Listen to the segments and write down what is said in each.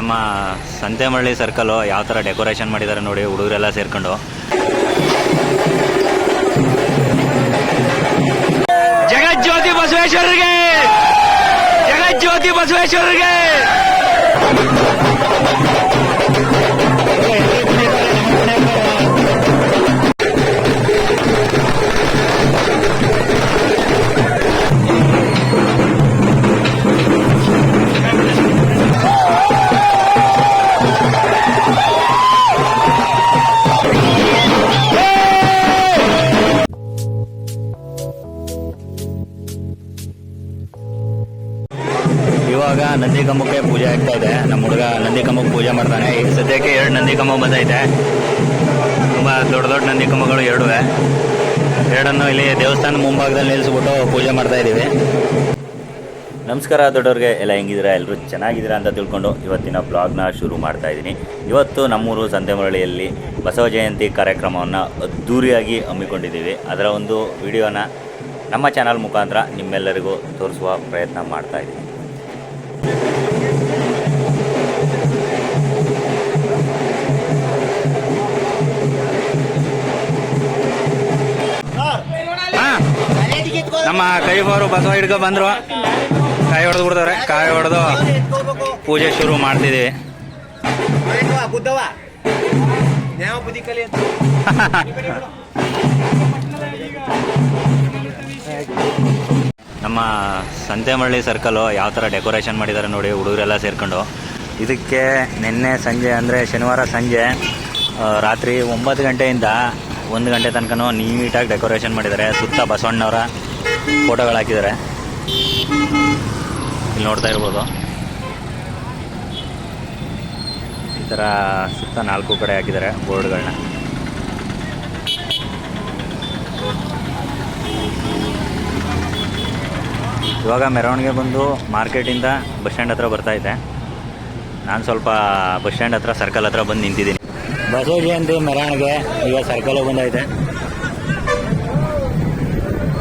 ನಮ್ಮ ಸಂತೆಮಳ್ಳಿ ಸರ್ಕಲ್ ಯಾವ ತರ ಡೆಕೋರೇಷನ್ ಮಾಡಿದ್ದಾರೆ ನೋಡಿ ಹುಡುಗರೆಲ್ಲ ಸೇರ್ಕೊಂಡು. ಜಗಜ್ಯೋತಿ ಬಸವೇಶ್ವರರಿಗೆ! ಜಗಜ್ಯೋತಿ ಬಸವೇಶ್ವರರಿಗೆ! ಇವಾಗ ನಂದಿ ಕಂಬಕ್ಕೆ ಪೂಜೆ ಆಗ್ತಾ ಇದೆ. ನಮ್ಮ ಹುಡುಗ ನಂದಿ ಕಂಬಕ್ಕೆ ಪೂಜೆ ಮಾಡ್ತಾನೆ. ಈ ಸದ್ಯಕ್ಕೆ ಎರಡು ನಂದಿ ಕಂಬ ಬಂದೈತೆ. ತುಂಬ ದೊಡ್ಡ ದೊಡ್ಡ ನಂದಿ ಕಂಬಗಳು ಎರಡುವೆ. ಎರಡನ್ನು ಇಲ್ಲಿ ದೇವಸ್ಥಾನ ಮುಂಭಾಗದಲ್ಲಿ ನಿಲ್ಲಿಸ್ಬಿಟ್ಟು ಪೂಜೆ ಮಾಡ್ತಾ ಇದ್ದೀವಿ. ನಮಸ್ಕಾರ ದೊಡ್ಡವ್ರಿಗೆ. ಎಲ್ಲ ಹೆಂಗಿದ್ದೀರಾ? ಎಲ್ಲರೂ ಚೆನ್ನಾಗಿದ್ದೀರಾ ಅಂತ ತಿಳ್ಕೊಂಡು ಇವತ್ತಿನ ಬ್ಲಾಗ್ನ ಶುರು ಮಾಡ್ತಾ ಇದ್ದೀನಿ. ಇವತ್ತು ನಮ್ಮೂರು ಸಂತೆಮರಳಿಯಲ್ಲಿ ಬಸವ ಜಯಂತಿ ಕಾರ್ಯಕ್ರಮವನ್ನು ಅದ್ಧೂರಿಯಾಗಿ ಹಮ್ಮಿಕೊಂಡಿದ್ದೀವಿ. ಅದರ ಒಂದು ವಿಡಿಯೋನ ನಮ್ಮ ಚಾನಲ್ ಮುಖಾಂತರ ನಿಮ್ಮೆಲ್ಲರಿಗೂ ತೋರಿಸುವ ಪ್ರಯತ್ನ ಮಾಡ್ತಾ ಇದ್ದೀನಿ. ನಮ್ಮ ಕೈಬಾರು ಬಸವ ಹಿಡ್ಕೊ ಬಂದ್ರು. ಕಾಯಿ ಹೊಡೆದು ಬಿಡ್ತಾರೆ ಕಾಯಿ ಹೊಡೆದು ಪೂಜೆ ಶುರು ಮಾಡ್ತಿದ್ದೀವಿ ಬುದ್ಧವ. ನಮ್ಮ ಸಂತೆಮಳ್ಳಿ ಸರ್ಕಲು ಯಾವ ಥರ ಡೆಕೋರೇಷನ್ ಮಾಡಿದ್ದಾರೆ ನೋಡಿ ಹುಡುಗರೆಲ್ಲ ಸೇರ್ಕೊಂಡು. ಇದಕ್ಕೆ ನಿನ್ನೆ ಸಂಜೆ ಅಂದರೆ ಶನಿವಾರ ಸಂಜೆ ರಾತ್ರಿ ಒಂಬತ್ತು ಗಂಟೆಯಿಂದ ಒಂದು ಗಂಟೆ ತನಕನೂ ನೀಟಾಗಿ ಡೆಕೋರೇಷನ್ ಮಾಡಿದ್ದಾರೆ. ಸುತ್ತ ಬಸವಣ್ಣವರ ಫೋಟೋಗಳು ಹಾಕಿದ್ದಾರೆ. ಇಲ್ಲಿ ನೋಡ್ತಾ ಇರ್ಬೋದು. ಈ ಥರ ಸುತ್ತ ನಾಲ್ಕು ಕಡೆ ಹಾಕಿದ್ದಾರೆ ಬೋರ್ಡ್ಗಳನ್ನ ಇವಾಗ ಮೆರವಣಿಗೆ ಬಂದು ಮಾರ್ಕೆಟಿಂದ ಬಸ್ ಸ್ಟ್ಯಾಂಡ್ ಹತ್ರ ಬರ್ತಾ ಇದೆ. ನಾನು ಸ್ವಲ್ಪ ಬಸ್ ಸ್ಟ್ಯಾಂಡ್ ಹತ್ರ, ಸರ್ಕಲ್ ಹತ್ರ ಬಂದು ನಿಂತಿದ್ದೀನಿ. ಬಸವ ಜಯಂತಿ ಮೆರವಣಿಗೆ, ಈಗ ಸರ್ಕಲ್ ಬಂದೈತೆ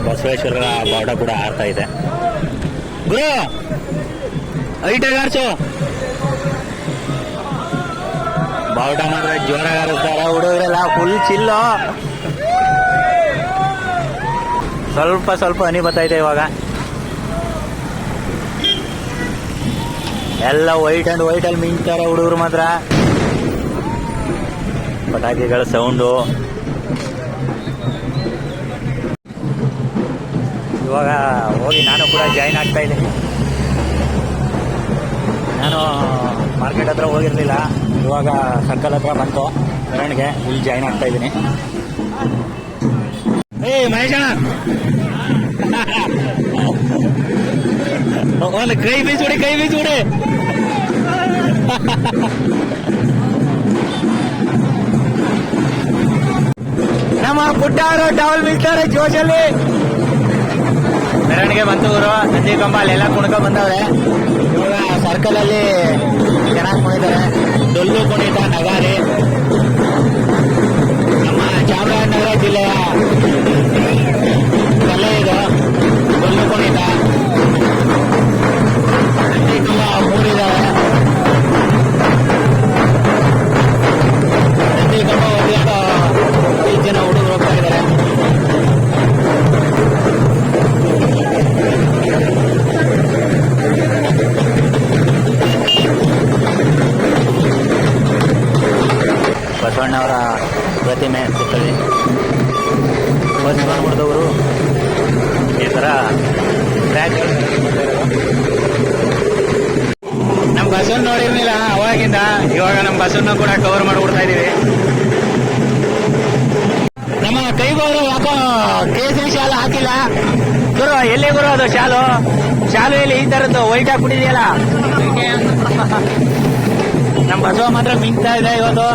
ಬಸವೇಶ್ವರ ಬಾವುಟ ಕೂಡ ಆಡ್ತಾ ಇದೆ. ಗುರು ಐಟಾಗಿ ಆರ್ಸು ಬಾವುಟ ಮಾತ್ರ ಜೋರಾಗಿ ಆರಿಸ್ತಾರೆ ಹುಡುಗರೆಲ್ಲ ಫುಲ್ ಚಿಲ್ಲು ಸ್ವಲ್ಪ ಸ್ವಲ್ಪ ಹನಿ ಬರ್ತೈತೆ ಇವಾಗ. ಎಲ್ಲ ವೈಟ್ ಅಂಡ್ ವೈಟ್ ಅಲ್ಲಿ ಮಿಂಚ್ತಾರೆ ಹುಡುಗರು ಮಾತ್ರ. ಪಟಾಕಿಗಳ ಸೌಂಡು ಇವಾಗ ಹೋಗಿ ನಾನು ಕೂಡ ಜಾಯಿನ್ ಆಗ್ತಾ ಇದ್ದೀನಿ. ನಾನು ಮಾರ್ಕೆಟ್ ಹತ್ರ ಹೋಗಿರಲಿಲ್ಲ. ಇವಾಗ ಸರ್ಕಲ್ ಹತ್ರ ಬಂತು. ಮೆರವಣಿಗೆ ಇಲ್ಲಿ ಜಾಯಿನ್ ಆಗ್ತಾ ಇದ್ದೀನಿ. ಏ ಒಂದು ಕೈ ಬೀಸ್ಬಿಡಿ ಕೈ ಬೀಸ್ಬಿಡಿ. ನಮ್ಮ ಪುಟ್ಟಾರು ಟವಲ್ ಬೀಳ್ತಾರೆ ಜೋಶಲ್ಲಿ. ಮೆರವಣಿಗೆ ಬಂತು ಊರು ನಂದಿ ಕಂಬ ಅಲ್ಲೆಲ್ಲ ಕುಣ್ಕ ಬಂದವ್ರೆ. ಇವಾಗ ಸರ್ಕಲ್ ಅಲ್ಲಿ ಚೆನ್ನಾಗಿ ಕುಣಿತಾರೆ. ಡೊಳ್ಳು ಕುಣಿತ, ನಗಾರಿ. ನಮ್ಮ ಚಾಮರಾಜನಗರ ಜಿಲ್ಲೆಯ ನಂದಿ ಥರದ್ದು ವೈಟ್ ಹಾಕ್ಬಿಟ್ಟಿದೆಯಲ್ಲ ನಮ್ಮ ಬಸವ ಮಾತ್ರ ಮಿಂಚ್ತಾ ಇದೆ ಇವತ್ತು.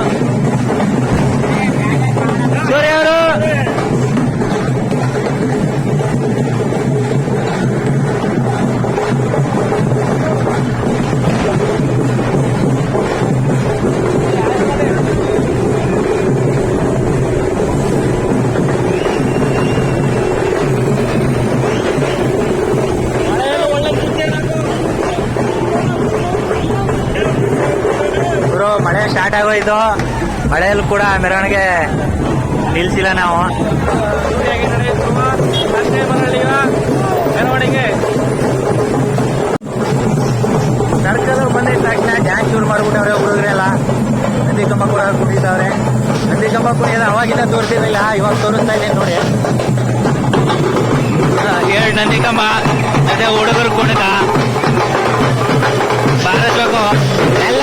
ಸ್ಟಾರ್ಟ್ ಆಗೋಯ್ತು. ಮಳೆಯಲ್ಲಿ ಕೂಡ ಮೆರವಣಿಗೆ ನಿಲ್ಸಿಲ್ಲ ನಾವು. ಮೆರವಣಿಗೆ ಸರ್ಕಲ್ ಬಂದಿದ್ದ ತಕ್ಷಣ ಡ್ಯಾನ್ಸ್ ಶುರು ಮಾಡ್ಬಿಟ್ಟವ್ರೆ ಹುಡುಗರೆಲ್ಲ ನಂದಿ ಕಂಬ ಕೂಡ ಕುಡಿತಾವ್ರೆ ನಂದಿ ಕಂಬ ಕುಡಿಯೋದ ಅವಾಗಿಂದ ತೋರಿಸಿರಲಿಲ್ಲ, ಇವಾಗ ತೋರಿಸ್ತಾ ಇದ್ದೀನಿ ನೋಡಿ. ಎರಡು ನಂದಿ ಕಂಬ ಅದೇ ಹುಡುಗರು ಕುಣಿತ. ಬಾರಿಸ್ಬೇಕು ಎಲ್ಲ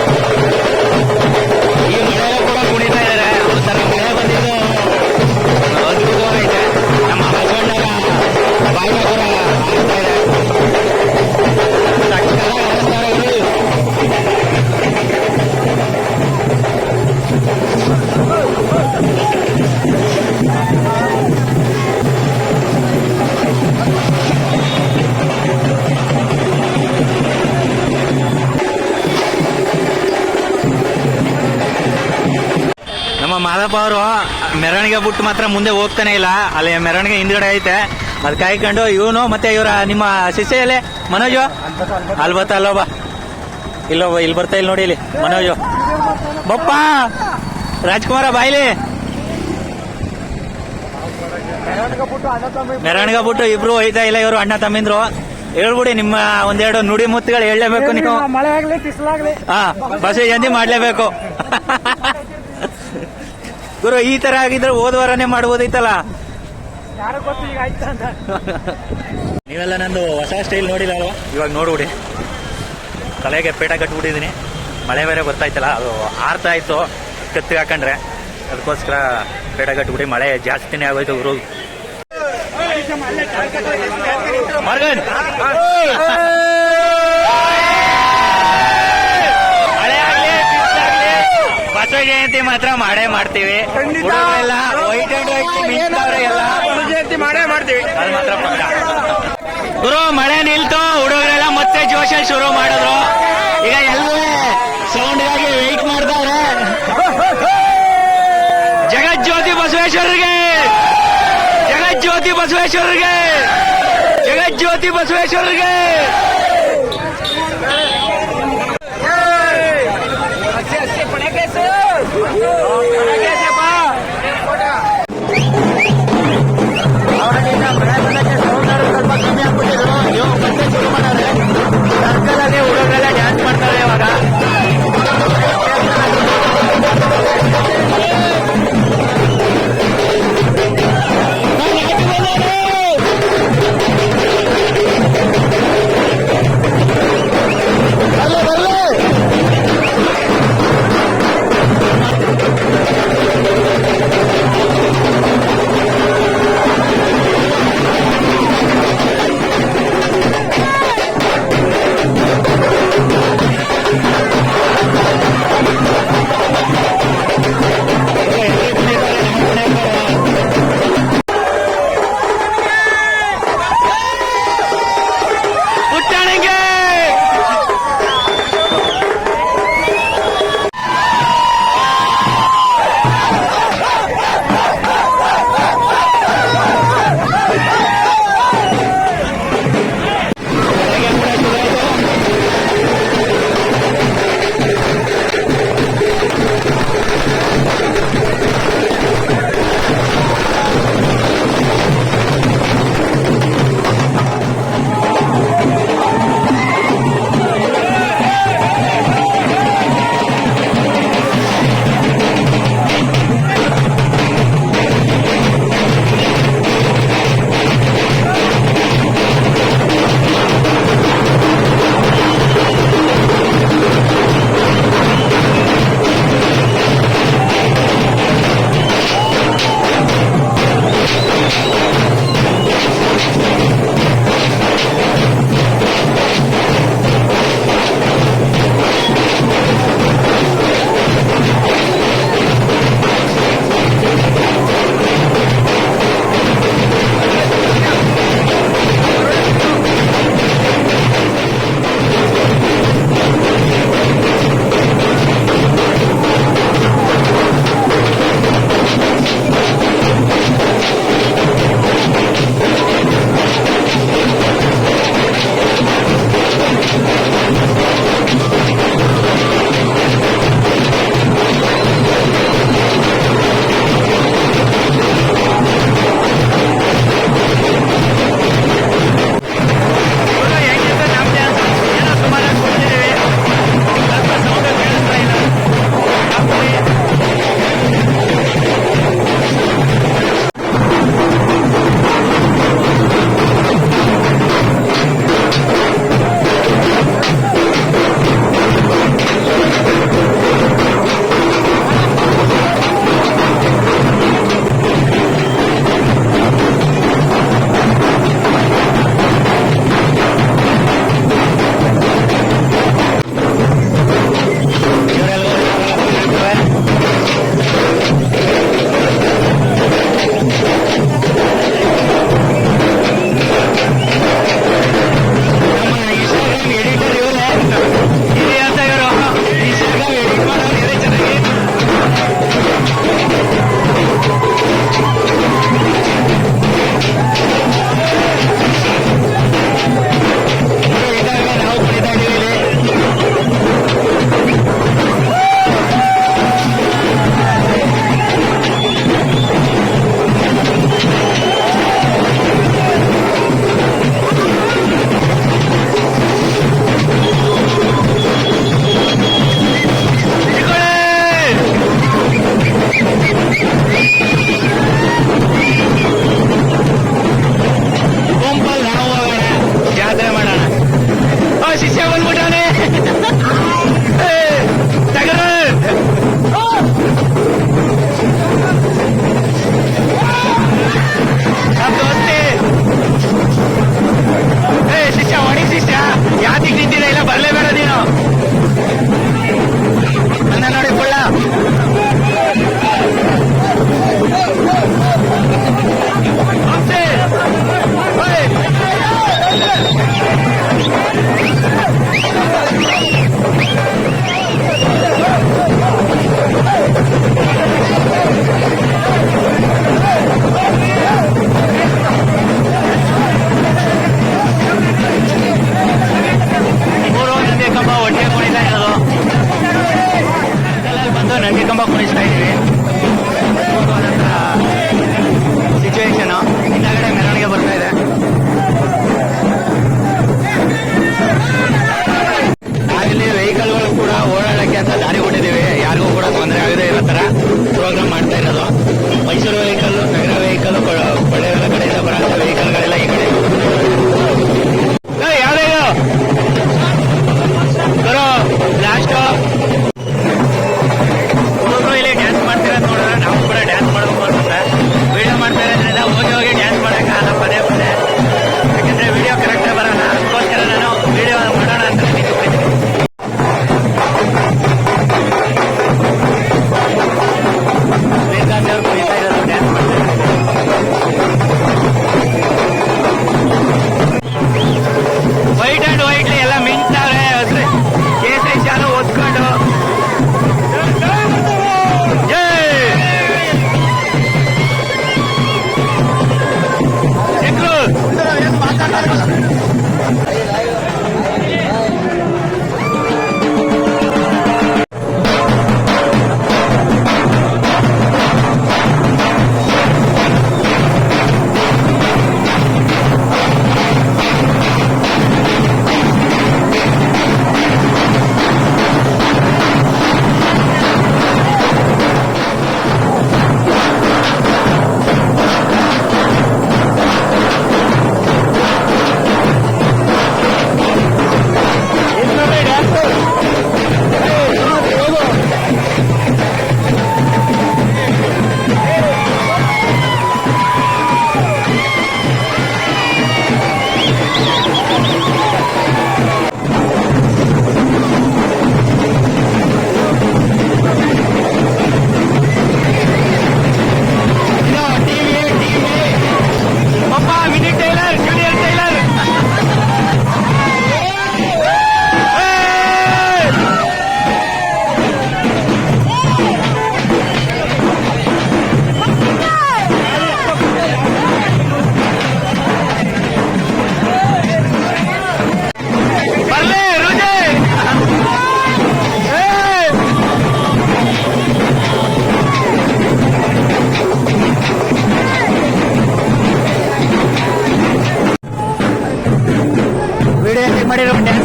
ಮಾದಪ್ಪ ಅವರು ಮೆರವಣಿಗೆ ಬಿಟ್ಟು ಮಾತ್ರ ಮುಂದೆ ಹೋಗ್ತಾನೆ ಇಲ್ಲ. ಅಲ್ಲಿ ಮೆರವಣಿಗೆ ಹಿಂದ್ಗಡೆ ಐತೆ. ಅದ್ ಕಾಯ್ಕೊಂಡು ಇವನು ಮತ್ತೆ ಇವರ ನಿಮ್ಮ ಶಿಷ್ಯಲ್ಲಿ ಮನೋಜು? ಅಲ್ಲಿ ಬರ್ತಾ ಅಲ್ಲೋಬ ಇಲ್ಲೋಬ ಇಲ್ಲಿ ಬರ್ತಾ ಇಲ್ಲಿ ನೋಡಿ ಇಲ್ಲಿ. ಮನೋಜು. ಬಪ್ಪ! ರಾಜ್ಕುಮಾರ ಬಾಯ್ಲಿ ಮೆರವಣಿಗೆ ಬಿಟ್ಟು ಇಬ್ರು ಹೋಯ್ತಾ ಇಲ್ಲ ಇವರು ಅಣ್ಣ ತಮ್ಮಿಂದ್ರು. ಹೇಳ್ಬಿಡಿ ನಿಮ್ಮ ಒಂದೆರಡು ನುಡಿ ಮುತ್ತುಗಳು ಹೇಳಲೇಬೇಕು ನೀವು. ಮಳೆ ಆಗ್ಲಿ ಬಿಸಿಲಾಗ್ಲಿ. ಹಾ ಬಸ್ ಜಂದಿ ಮಾಡ್ಲೇಬೇಕು. ಗುರು ಈ ತರ ಆಗಿದ್ರೆ ಹೋದ ವಾರನೇ ಮಾಡ್ಬೋದಿತ್ತಲ್ಲ ಯಾರು ಗೊತ್ತು ಈಗ ಆಯ್ತಾ ಅಂತ ನೀವೆಲ್ಲ ನಂದು ಹೊಸ ಸ್ಟೈಲ್ ನೋಡಿಲ್ಲ ಅಲ್ವಾ ಇವಾಗ ನೋಡ್ಬಿಡಿ ತಲೆಗೆ ಪೇಟ ಕಟ್ಬಿಟ್ಟಿದ್ದೀನಿ ಮಳೆ ಬೇರೆ ಬರ್ತಾಯ್ತಲ್ಲ ಅದು ಆರ್ತಾ ಇತ್ತು ಕತ್ತಿಗೆ ಹಾಕೊಂಡ್ರೆ ಅದಕ್ಕೋಸ್ಕರ ಪೇಟ ಕಟ್ಬಿಡಿ ಮಳೆ ಜಾಸ್ತಿನೇ ಆಗೋಯ್ತು ಗುರು ಮಾರ್ಗನ್ ಮಳೆ ಆಗ್ಲಿ ಬಿಸ್ಲಾಗ್ಲಿ, ಬಸವ ಜಯಂತಿ ಮಾತ್ರ ಮಾಡೇ ಮಾಡ್ತೀವಿ. ಹುಡುಗರೆಲ್ಲ ವೈಟ್ ಅಂಡ್ ವೈಟ್ ಎಲ್ಲ. ಜಯಂತಿ ಮಾಡೇ ಮಾಡ್ತೀವಿ. ಅದು ಮಾತ್ರ ಪಕ್ಕ. ಗುರು ಮಳೆ ನಿಲ್ತು ಹುಡುಗರೆಲ್ಲ ಮತ್ತೆ ಜೋಶ ಶುರು ಮಾಡಿದ್ರು. ಈಗ ಎಲ್ಲರೂ ಸೌಂಡ್ಗಾಗಿ ವೆಯ್ಟ್ ಮಾಡ್ತಾರೆ. ಜಗಜ್ಯೋತಿ ಬಸವೇಶ್ವರರಿಗೆ! ಜಗಜ್ಯೋತಿ ಬಸವೇಶ್ವರರಿಗೆ! ಜಗಜ್ಯೋತಿ ಬಸವೇಶ್ವರರಿಗೆ! ಶಿಷ್ಯ ಬಂದ್ಬಿಟ್ಟಾನೆ ಏ, ತಗರು. ನಮ್ ದೋಸ್ತಿ ಏ ಶಿಷ್ಯ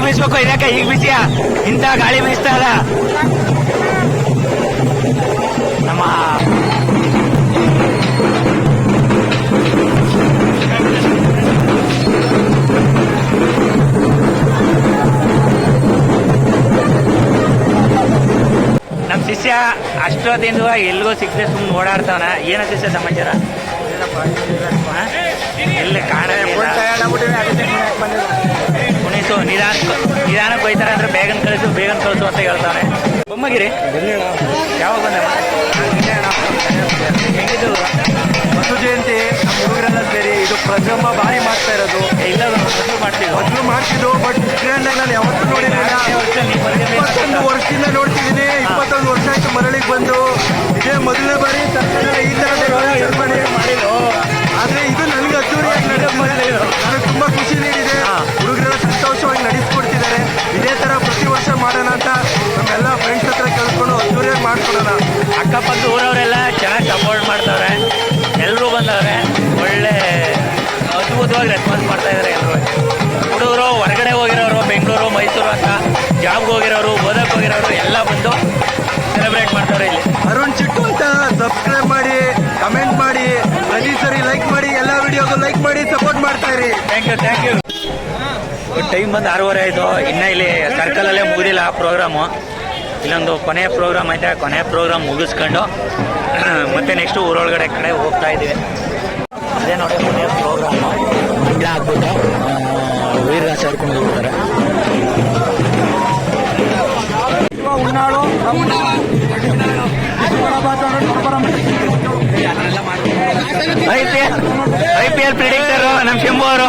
ಜೋರಾಗಿ ಬೀಸ್ಬೇಕು ಇದಕ್ಕೆ ಈಗ ಬೀಸಿಯ? ಇಂಥ ಗಾಳಿ ಬೀಸ್ತಾ ಇಲ್ಲ ನಮ್ಮ ನಮ್ಮ ಶಿಷ್ಯ ಅಷ್ಟೊತ್ತಿಂದ ಎಲ್ಲಿಗೂ ಸಿಕ್ಕಿದೆ ಸುಮ್ಮನೆ ಓಡಾಡ್ತಾವನ. ಏನ ಶಿಷ್ಯ ಸಮಾಚಾರ? ಎಲ್ಲಿ ಕಾಣ ಕುಣಿಸು ನಿಧಾನ ನಿಧಾನಕ್ಕೆ ಹೋಯ್ತಾರೆ ಅಂದ್ರೆ ಬೇಗನ್ ಕಳಿಸು ಬೇಗನ್ ಕಳಿಸು ಅಂತ ಹೇಳ್ತಾನೆ. ಬೊಮ್ಮಗಿರಿ. ಯಾವಾಗ ಬಂದೆ? ಹೆಂಗಿದ್ದು ಜಯಂತಿ ಹುಡುಗರೆಲ್ಲ ಸೇರಿ ಇದು ಪ್ರಜಮ್ಮ ಬಾರಿ ಮಾಡ್ತಾ ಇರೋದು. ಇಲ್ಲ ಮೊದಲು ಮಾಡ್ತೀವಿ ಮೊದಲು ಮಾಡ್ತಿದ್ದು ಬಟ್ ಗ್ರ್ಯಾಂಡ್ ನಾನು ಯಾವತ್ತೂ ನೋಡಿರಲಿಲ್ಲ. ಇಪ್ಪತ್ತೊಂದು ವರ್ಷದಿಂದ ನೋಡ್ತಿದ್ದೀನಿ. ಇಪ್ಪತ್ತೊಂದು ವರ್ಷ ಆಯ್ತು ಮರಳಿಗೆ ಬಂದು. ಇದೇ ಮೊದಲನೇ ಬಾರಿ ಈ ಥರ ಮಾಡಿದ್ರು ಆದರೆ ಇದು ನನಗೆ ಅದ್ದೂರಿಯಾಗಿ ನಡೆಯೋದು ನನಗೆ ತುಂಬ ಖುಷಿ ನೀಡಿದೆ. ಹುಡುಗರೆಲ್ಲ ಸಂತೋಷವಾಗಿ ನಡೆಸ್ಕೊಡ್ತಿದ್ದಾರೆ. ಇದೇ ಥರ ಪ್ರತಿ ವರ್ಷ ಮಾಡೋಣ ಅಂತ ನಮ್ಮೆಲ್ಲ ಫ್ರೆಂಡ್ಸ್ ಹತ್ರ ಕೇಳ್ಕೊಂಡು ಅದ್ದೂರಿಯಾಗಿ ಮಾಡ್ಕೊಡೋಣ. ಅಕ್ಕಪಕ್ಕ ಊರವರೆಲ್ಲ ಚೆನ್ನಾಗಿ ಸಪೋರ್ಟ್ ಮಾಡ್ತಾರೆ ಎಲ್ಲರೂ ಬಂದವ್ರೆ ಒಳ್ಳೆ ಅದ್ಭುತವಾಗಿ ರೆಸ್ಪಾನ್ಸ್ ಮಾಡ್ತಾ ಇದ್ದಾರೆ ಎಲ್ಲರೂ ಹುಡುಗರು ಹೊರಗಡೆ ಹೋಗಿರೋರು ಬೆಂಗಳೂರು ಮೈಸೂರು ಅಂತ ಜಾಬ್ಗೆ ಹೋಗಿರೋರು ಓದಕ್ಕೆ ಹೋಗಿರೋರು ಎಲ್ಲ ಬಂದು ಸೆಲೆಬ್ರೇಟ್ ಮಾಡ್ತಾರೆ ಇಲ್ಲಿ. ಅರುಣ್ ಚಿಟ್ಟು ಅಂತ ಸಬ್ಸ್ಕ್ರೈಬ್ ಮಾಡಿ ಕಮೆಂಟ್ ಮಾಡಿ ಪ್ರತಿ ಸರಿ ಲೈಕ್ ಮಾಡಿ ಎಲ್ಲ ವಿಡಿಯೋಗೂ ಲೈಕ್ ಮಾಡಿ ಸಪೋರ್ಟ್ ಮಾಡ್ತಾ ಇರಿ. Thank you thank you time ಬಂದು ಆರೂವರೆ ಆಯಿತು. ಇನ್ನೂ ಇಲ್ಲಿ ಸರ್ಕಲಲ್ಲೇ ಮುಗಿದಿಲ್ಲ ಪ್ರೋಗ್ರಾಮು ಇಲ್ಲೊಂದು ಕೊನೆಯ ಪ್ರೋಗ್ರಾಮ್ ಐತೆ. ಕೊನೆಯ ಪ್ರೋಗ್ರಾಮ್ ಮುಗಿಸ್ಕೊಂಡು ಮತ್ತೆ ನೆಕ್ಸ್ಟ್ ಊರೊಳಗಡೆ ಕಡೆ ಹೋಗ್ತಾ ಇದ್ದೀವಿ. ಅದೇ ನೋಡಿ ಕೊನೆಯ ಪ್ರೋಗ್ರಾಮ್ ಇಲ್ಲ ಹಾಕ್ಬಿಟ್ಟು ವೀರ ಸೇರ್ಕೊಂಡು ಹೋಗ್ತಾರೆ. ಉನ್ನಾಳು I P L I P L predictor ನಮ್ಮ ಶಂಭು ಅವರು.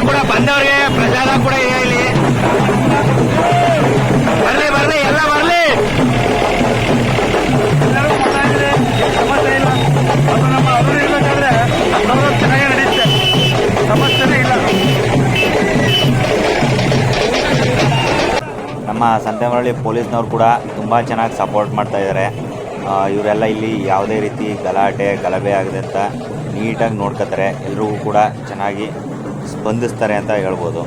ಕೂಡ ಬಂದವ್ರಿಗೆ ಪ್ರಸಾದ ಕೂಡ ಇಲ್ಲಿ. ಬರ್ಲಿ ಬರ್ಲಿ ಎಲ್ಲ ಬರ್ಲಿ. ನಮ್ಮ ಸಂತೆಮರಳ್ಳಿ ಪೊಲೀಸ್ನವ್ರು ಕೂಡ ತುಂಬ ಚೆನ್ನಾಗಿ ಸಪೋರ್ಟ್ ಮಾಡ್ತಾ ಇದ್ದಾರೆ ಇವರೆಲ್ಲ ಇಲ್ಲಿ ಯಾವುದೇ ರೀತಿ ಗಲಾಟೆ, ಗಲಭೆ ಆಗದೆ ಅಂತ ನೀಟಾಗಿ ನೋಡ್ಕೋತಾರೆ. ಎಲ್ರಿಗೂ ಕೂಡ ಚೆನ್ನಾಗಿ ಸ್ಪಂದಿಸ್ತಾರೆ ಅಂತ ಹೇಳ್ಬೋದು.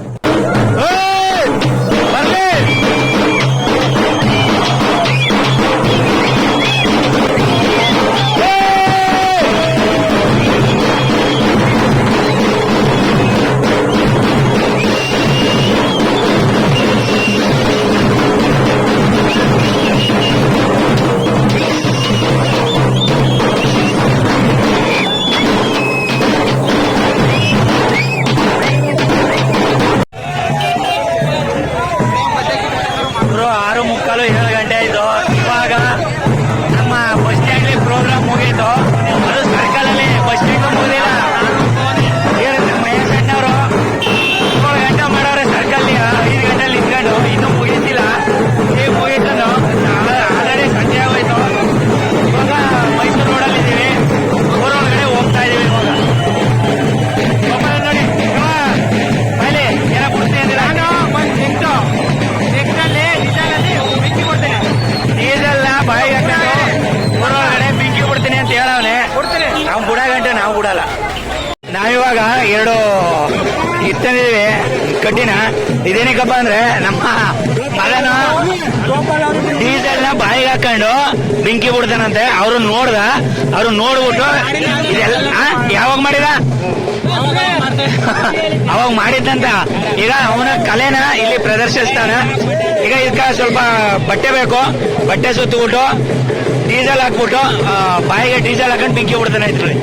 ನಾವಿವಾಗ ಎರಡು ಇತ್ತಂದಿದ್ದೀವಿ ಕಡ್ಡಿನ ಇದೇನಕ್ಕಪ್ಪ ಅಂದ್ರೆ ನಮ್ಮ ಮಗನ ಡೀಸೆಲ್ನ ಬಾಯಿಗೆ ಹಾಕೊಂಡು ಬೆಂಕಿ ಬಿಡ್ತಾನಂತೆ. ಅವ್ರು ನೋಡ್ದ, ಅವ್ರು ನೋಡ್ಬಿಟ್ಟು ಇದೆಲ್ಲ ಯಾವಾಗ ಮಾಡಿದ? ಅವಾಗ ಮಾಡಿದ್ದಂತ. ಈಗ ಅವನ ಕಲೆನ ಇಲ್ಲಿ ಪ್ರದರ್ಶಿಸ್ತಾನ. ಈಗ ಇದಕ್ಕ ಸ್ವಲ್ಪ ಬಟ್ಟೆ ಬೇಕು. ಬಟ್ಟೆ ಸುತ್ತಬಿಟ್ಟು ಡೀಸೆಲ್ ಹಾಕ್ಬಿಟ್ಟು ಬಾಯಿಗೆ ಡೀಸೆಲ್ ಹಾಕೊಂಡು ಬೆಂಕಿ ಬಿಡ್ತಾನೆ ಇದ್ರಲ್ಲಿ.